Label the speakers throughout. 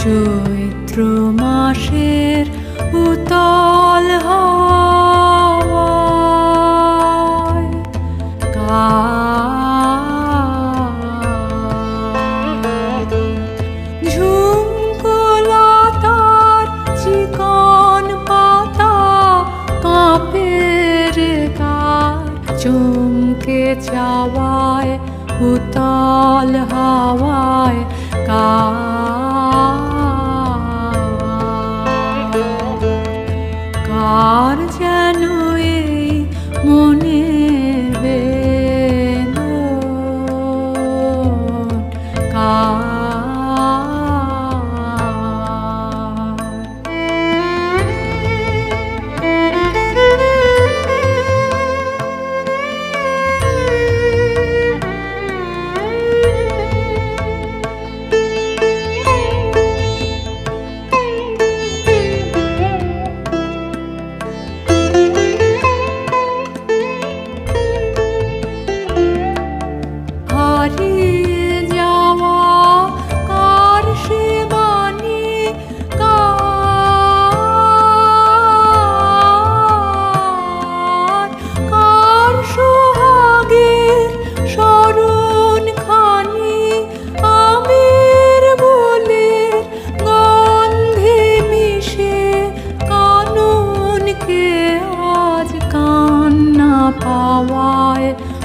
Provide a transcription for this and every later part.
Speaker 1: চৈত্র মাসের উতল ঝুমকলাতার চিকন পাতা কাপের কার চমকে চাওয়ায় উতল হাওয়ায় কার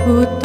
Speaker 1: у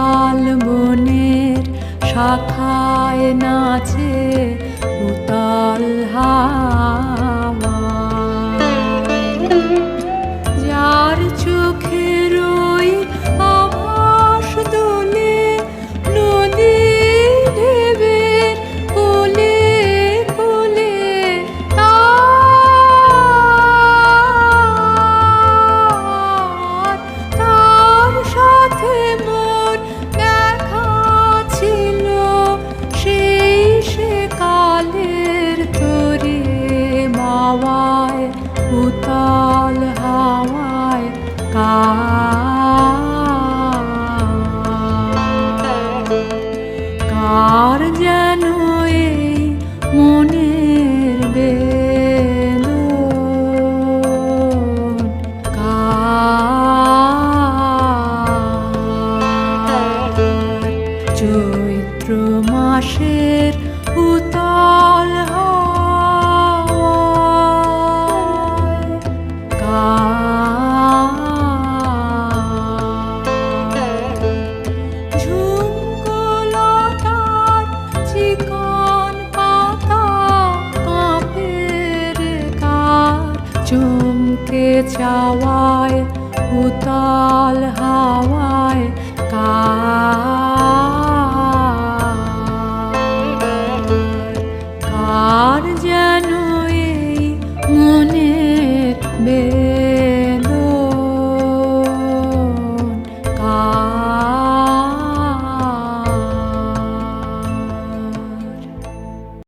Speaker 1: হাওয়ায় নাচে উতাল হা কার যেন এই চৈত্র মাসের উতল হয় চাওয়ায় উতাল হা